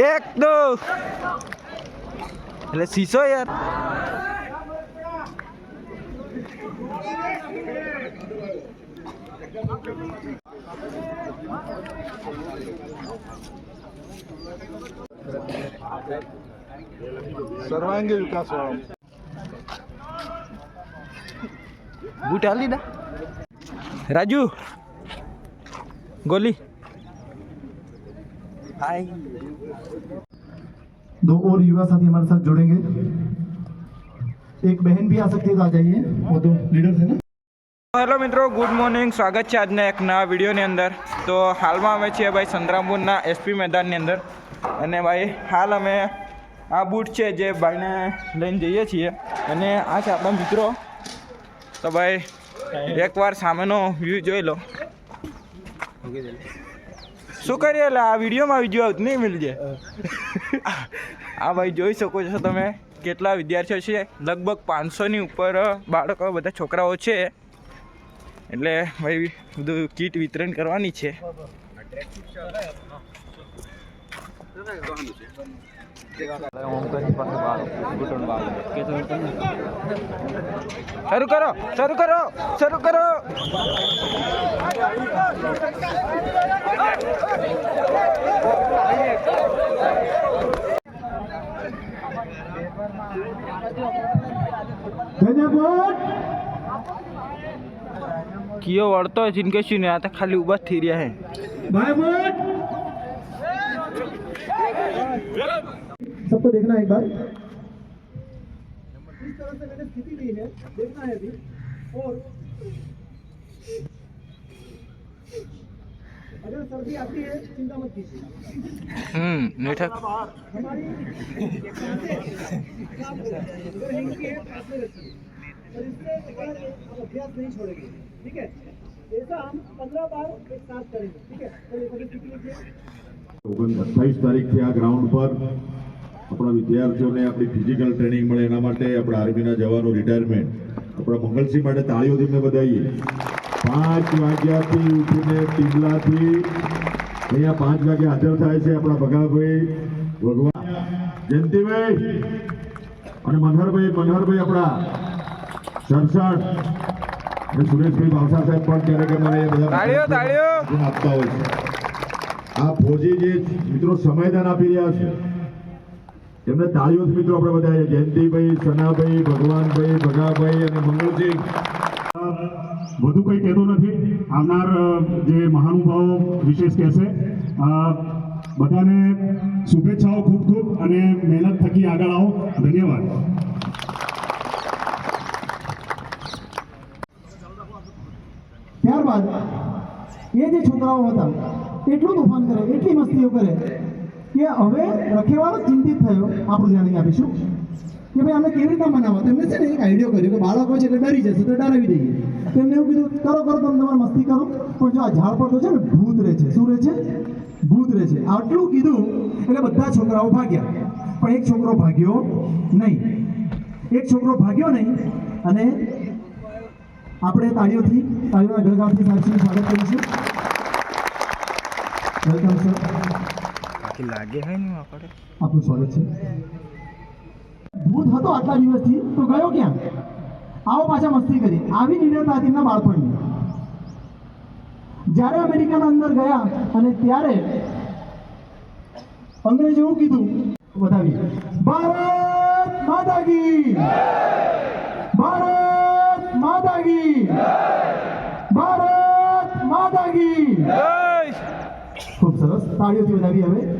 એક દો એટલે શીશો યાર સર્વાંગી વિકાસ બૂટ હાલી દા રાજુ ગોલી दो और युवा साथी हमारे साथ जुड़ेंगे एक बहन भी आ सकती है तो आ जाइए वो दो लीडर्स है ना હેલો મિત્રો ગુડ મોર્નિંગ સ્વાગત છે આજના એક નવા વિડીયોની અંદર તો હાલમાં અમે છીએ ભાઈ સંતરામપુરના એસપી મેદાનની અંદર અને ભાઈ હાલ અમે આ બૂટ છે જે ભાઈને લઈને જઈએ છીએ અને આ છે આપણા મિત્રો તો ભાઈ એકવાર સામેનો વ્યૂ જોઈ લો શું કરીએ એટલે? આ વિડીયોમાં વીડિયો આવતું નહીં મિલજે. આ ભાઈ જોઈ શકો છો તમે કેટલા વિદ્યાર્થીઓ છે. લગભગ પાંચસોની ઉપર બાળકો બધા છોકરાઓ છે. એટલે ભાઈ બધું કીટ વિતરણ કરવાની છે. શરૂ કરો શરૂ કરો શરૂ કરો કીઓ વળતો હોય જીનકે શું ને આ તો ખાલી ઊભા જ થઈ રહ્યા હે सबको देखना एक बार। इस तरह से मैंने स्थिति ली है देखना है अभी। और अगर सर्दी आती है चिंता मत कीजिए। हम्म हमारी अगर है रखिए हम अभ्यास नहीं छोड़ेंगे ठीक है ऐसा हम पंद्रह बार एक साथ करेंगे ठीक है तो ये सभी सीख लीजिए अट्ठाईस तारीख थे ग्राउंड पर આપણા વિદ્યાર્થીઓને આપણી ફિઝિકલ ટ્રેનિંગ મળે એના માટે આપણા આર્મીના જવાનો રિટાયરમેન્ટ આપણા મંગલસિંહ માટે તાળીઓથી મેં બધાઈએ. પાંચ વાગ્યાથી ઉઠીને ટીમલાથી અહીંયા પાંચ વાગે હાજર થાય છે આપણા ભગાભાઈ ભગવાન. જયંતિભાઈ અને મનહરભાઈ મનહરભાઈ આપણા સરસઠ અને સુરેશભાઈ ભાવસા સાહેબ પણ ક્યારેક એ બધા આપતા હોય છે. આ ફોજી જે મિત્રો સમયદાન આપી રહ્યા છે એમને તાળીઓથી મિત્રો આપણે બધા જયંતિભાઈ, સનાભાઈ, ભગવાનભાઈ, ભગાભાઈ અને મંગળજી વધુ કંઈ કહેતો નથી. આવનાર જે મહાનુભાવો વિશેષ કહેશે. બધાને શુભેચ્છાઓ ખૂબ ખૂબ અને મહેનત થકી આગળ આવો. ધન્યવાદ. ત્યારબાદ એ જે છોકરાઓ હતા, એટલું તોફાન કરે, એટલી મસ્તીઓ કરે કે હવે રખેવાળો ચિંતિત થયો આપણું ધ્યાન અહીં આપીશું? કે ભાઈ અમે કેવી રીતના મનાવો તેમને છે ને એક આઈડિયો કર્યો કે બાળકો છે એટલે ડરી જશે, તો ડરાવી દઈએ. તો એમને એવું કીધું, કરો કરો, તમે તમારે મસ્તી કરો. પણ જો આ ઝાડ પર તો છે ને ભૂત રહે છે. શું રહે છે? ભૂત રહે છે. આટલું કીધું એટલે બધા છોકરાઓ ભાગ્યા. પણ એક છોકરો ભાગ્યો નહીં. એક છોકરો ભાગ્યો નહીં અને આપણે તાળીઓથી, તાળીઓના ગળગાવથી સાહેબશ્રીનું સ્વાગત કરીશું. વેલકમ સર બાકી લાગે હે ને આપણે આપનું સ્વાગત છે. ભૂત હતો આટલા દિવસથી. તો ગયો ક્યાં? આવો પાછા મસ્તી કરી. આવી નિડરતા તેમના બાળપણની. જ્યારે અમેરિકાના અંદર ગયા અને ત્યારે અંગ્રેજો એવું કીધું વધાવી ભારત માતા કી ભારત માતા કી ભારત માતા કી ખૂબ સરસ. તાળીઓથી વધાવી હવે.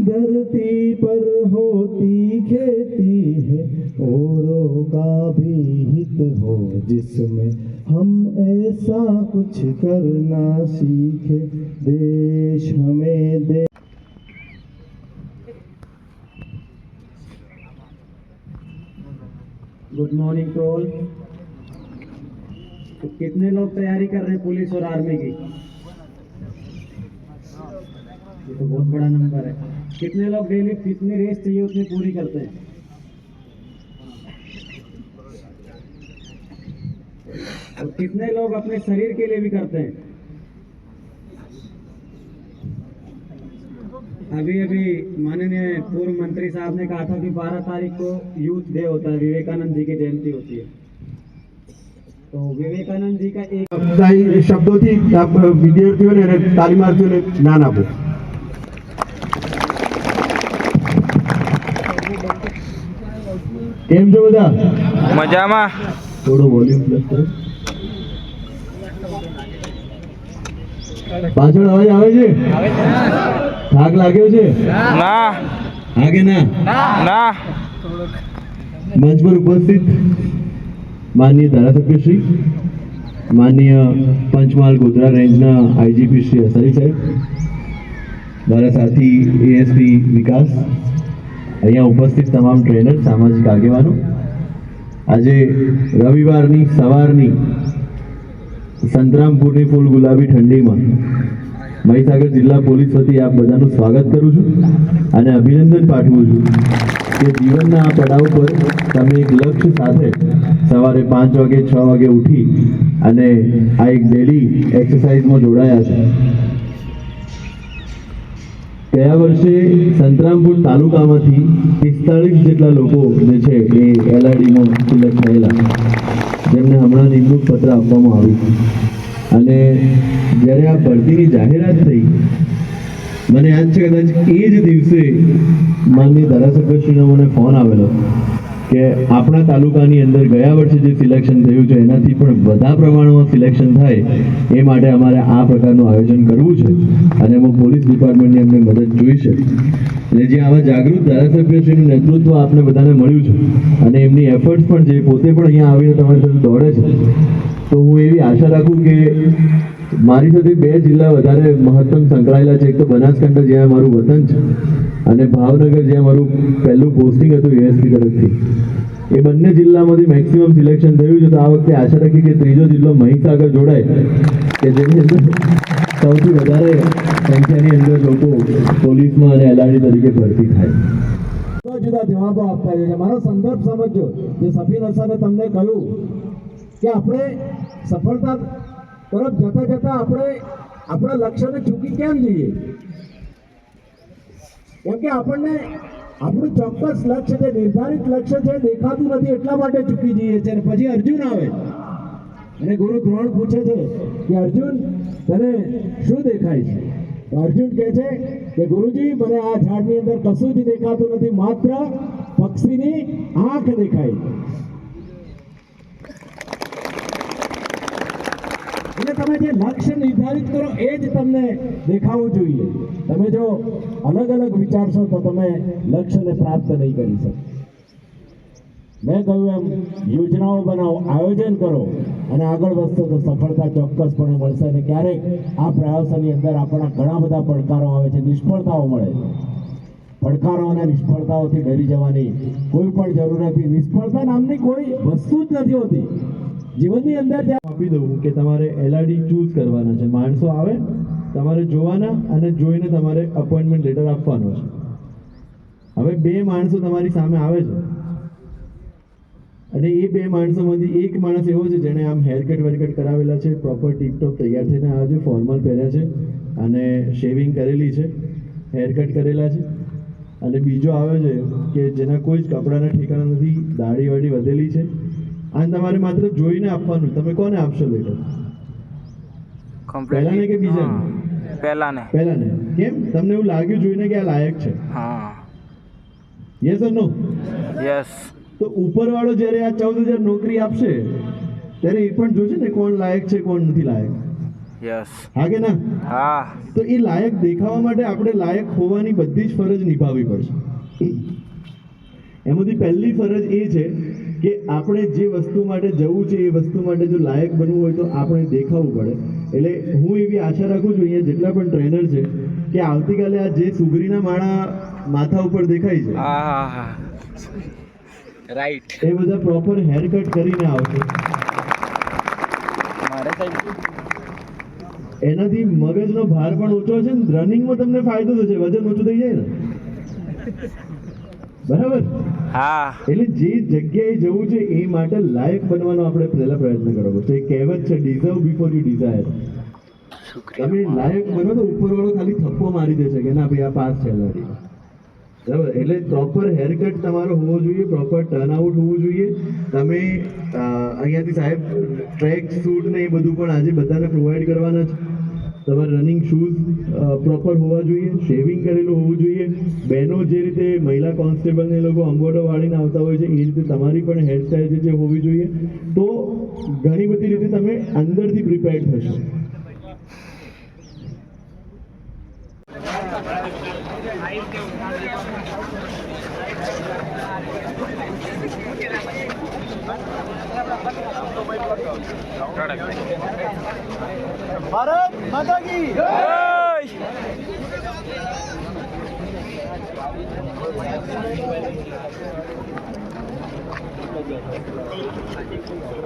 धरती पर होती खेती है, औरों का भी हित हो, जिसमें हम ऐसा कुछ करना सीखे। देश हमें दे गुड मॉर्निंग टोल तो कितने लोग तैयारी कर रहे हैं पुलिस और आर्मी की? ये तो बहुत बड़ा नंबर है कितने लोग डेली कितनी रेस चाहिए उतनी पूरी करते हैं और कितने लोग अपने शरीर के लिए भी करते हैं अभी अभी माननीय पूर्व मंत्री साहब ने कहा था कि 12 तारीख को यूथ डे होता है विवेकानंद जी की जयंती होती है तो विवेकानंद जी का एक काही શબ્દોથી આપ વિદ્યાર્થીઓને અને તાલીમાર્થીઓને જ્ઞાન આપો કેમ છો બધા? મજામાં. થોડું વોલ્યુમ પ્લસ કરો. પાછળ અવાજ આવે છે? થાક લાગ્યો છે? ના. લાગે ના? ના. મંચ પર ઉપસ્થિત માનનીય ધારાસભ્ય શ્રી માનનીય પંચમહાલ ગોધરા રેન્જના આઈજીપી શ્રી અસારી સાહેબ મારા સાથી એએસપી વિકાસ અહીંયા ઉપસ્થિત તમામ ટ્રેનર સામાજિક આગેવાનો. આજે રવિવારની સવારની સંતરામપુરની ફૂલ ગુલાબી ઠંડીમાં મહીસાગર જિલ્લા પોલીસ વતી આપ બધાનું સ્વાગત કરું છું અને અભિનંદન પાઠવું છું કે જીવનના આ પડાવ પર તમે એક લક્ષ્ય સાથે સવારે પાંચ વાગે, છ વાગે ઉઠી અને આ એક ડેલી એક્સરસાઇઝમાં જોડાયા છે. ગયા વર્ષે સંતરામપુર તાલુકામાંથી પિસ્તાળીસ જેટલા લોકો જે છે એ એલઆઈડીમાં સિલેક્ટ થયેલા. જેમને હમણાં નિમણૂક પત્ર આપવામાં આવ્યું. અને જ્યારે આ ભરતીની જાહેરાત થઈ, મને યાદ છે કદાચ એ જ દિવસે માનની ધારાસભ્યશ્રીનો મને ફોન આવેલો. કે આપણા તાલુકાની અંદર ગયા વર્ષે જે સિલેક્શન થયું છે, એનાથી પણ વધા પ્રમાણમાં સિલેક્શન થાય, એ માટે અમારે આ પ્રકારનું આયોજન કરવું છે અને એમાં પોલીસ ડિપાર્ટમેન્ટની અમને મદદ જોઈશે એટલે જે આવા જાગૃત ધારાસભ્યશ્રીનું નેતૃત્વ આપને બધાને મળ્યું છે અને એમની એફર્ટ્સ પણ જે પોતે પણ અહીંયા આવીને તમારી સાથે દોડે છે. તો હું એવી આશા રાખું કે મારી સાથે બે જિલ્લા વધારે મહત્તમ સંકળાયેલા છે. એક તો બનાસકાંઠા, જ્યાં મારું વતન છે, અને ભાવનગર, જ્યાં મારું પહેલું પોસ્ટિંગ હતું યુએસપી તરફથી. એ બંને જિલ્લામાંથી મેક્સિમમ સિલેક્શન થયું છે. તો આ વખતે આશા રાખી કે ત્રીજો જિલ્લો મહીસાગર જોડાય, કે જેની અંદર સૌથી વધારે સંખ્યાની અંદર લોકો પોલીસમાં અને એલઆરડી તરીકે ભરતી થાય. જુદા જવાબો આપતા છે મારો સંદર્ભ સમજજો જે સફીન હસને તમને કહ્યું કે આપણે સફળતા તરફ જતા જતા આપણે આપણા લક્ષ્યને ચૂકી કેમ જઈએ? કેમ કે આપણને આપણું ચોક્કસ લક્ષ્ય છે, નિર્ધારિત લક્ષ્ય છે, દેખાતું નથી, એટલા માટે ચૂકી જઈએ છે પછી અર્જુન આવે. અને ગુરુ દ્રોણ પૂછે છે કે અર્જુન, તને શું દેખાય છે? અર્જુન કહે છે કે ગુરુજી, મને આ ઝાડની અંદર કશું જ દેખાતું નથી, માત્ર પક્ષીની આંખ દેખાય એટલે તમે જે લક્ષ્ય નિર્ધારિત કરો એ જ તમને દેખાવું જોઈએ. તમે જો અલગ અલગ વિચારશો તો તમે લક્ષ્યને પ્રાપ્ત નહીં કરી શકો. મેં કહ્યું એમ, યોજનાઓ બનાવો, આયોજન કરો અને આગળ વધશો તો સફળતા ચોક્કસપણે મળશે અને ક્યારેક આ પ્રયાસોની અંદર આપણા ઘણા બધા પડકારો આવે છે, નિષ્ફળતાઓ મળે. પડકારો અને નિષ્ફળતાઓથી ડરી જવાની કોઈ પણ જરૂર નથી. નિષ્ફળતા નામની કોઈ વસ્તુ જ નથી હોતી. જીવનની અંદર ત્યાં આપી દઉં કે તમારે એલઆરડી ચૂઝ કરવાના છે. માણસો આવે, તમારે જોવાના અને જોઈને તમારે અપોઇન્ટમેન્ટ લેટર આપવાનો છે. હવે બે માણસો તમારી સામે આવે છે. અને એ બે માણસોમાંથી એક માણસ એવો છે જેણે આમ હેરકટ વેરકટ કરાવેલા છે પ્રોપર ટીપટોપ તૈયાર થઈને આવે છે ફોર્મલ પહેર્યા છે અને શેવિંગ કરેલી છે હેરકટ કરેલા છે. અને બીજો આવે છે કે જેના કોઈ જ કપડાના ઠેકાણા નથી દાઢી વધેલી છે. અને તમારે માત્ર જોઈને આપવાનું. તમે કોને આપશો લેટર પહેલાને કે બીજાને? પહેલાને. પહેલાને. કેમ? તમને એવું લાગ્યું જોઈને કે આ લાયક છે? હા. યસ ઓર નો યસ તો ઉપરવાળો જ્યારે આ ચૌદ હજાર નોકરી આપશે ત્યારે એ પણ જોશે ને કોણ લાયક છે કોણ નથી લાયક. યસ હા કે ના? હા. તો એ લાયક દેખાવા માટે આપણે લાયક હોવાની બધી જ ફરજ નિભાવવી પડશે. એમાંથી પહેલી ફરજ એ છે કે આપણે જે વસ્તુ માટે જવું છે એ વસ્તુ માટે જો લાયક બનવું હોય તો આપણે દેખાવું પડે. એટલે હું એવી આશા રાખું છું અહીંયા જેટલા પણ ટ્રેનર છે કે આવતીકાલે આ જે સુગરીના માળા માથા ઉપર દેખાય છે રાઈટ એ બધા પ્રોપર હેર કટ કરીને આવશે. એનાથી મગજનો ભાર પણ ઓછો છે ને રનિંગમાં તમને ફાયદો થશે વજન ઓછું થઈ જાય ને. બરાબર? હા. એટલે જે જગ્યાએ જવું છે એ માટે લાયક બનવાનો આપણે પહેલા પ્રયત્ન કરવો છે એક કહેવત છે ડિઝર્વ બિફોર યુ ડિઝાયર તમે લાયક બનો તો ઉપરવાળો ખાલી થપ્પો મારી દેશે કે ના ભાઈ આ પાસ છે બરાબર? એટલે પ્રોપર હેરકટ તમારો હોવો જોઈએ પ્રોપર ટર્નઆઉટ હોવું જોઈએ. તમે અહીંયાથી સાહેબ ટ્રેક સૂટ ને એ બધું પણ આજે બધાને પ્રોવાઈડ કરવાના છે. તમારે રનિંગ શૂઝ પ્રોપર હોવા જોઈએ શેવિંગ કરેલું હોવું જોઈએ. બહેનો જે રીતે મહિલા કોન્સ્ટેબલ એ લોકો અંગોટો વાળીને આવતા હોય છે, એ રીતે તમારી પણ હેરસ્ટાઇલ જે હોવી જોઈએ. તો ઘણી બધી રીતે તમે અંદરથી પ્રિપેર થશો. ભારત માતા કી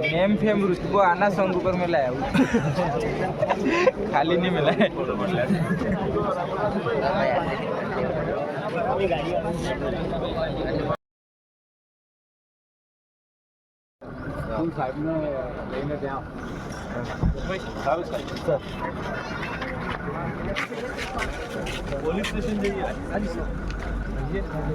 નેમ ફેમ રુતબો આના સોંગ ઉપર મિલાય ખાલી નહીં મિલાય પોલીસ સ્ટેશન જઈએ Hadi.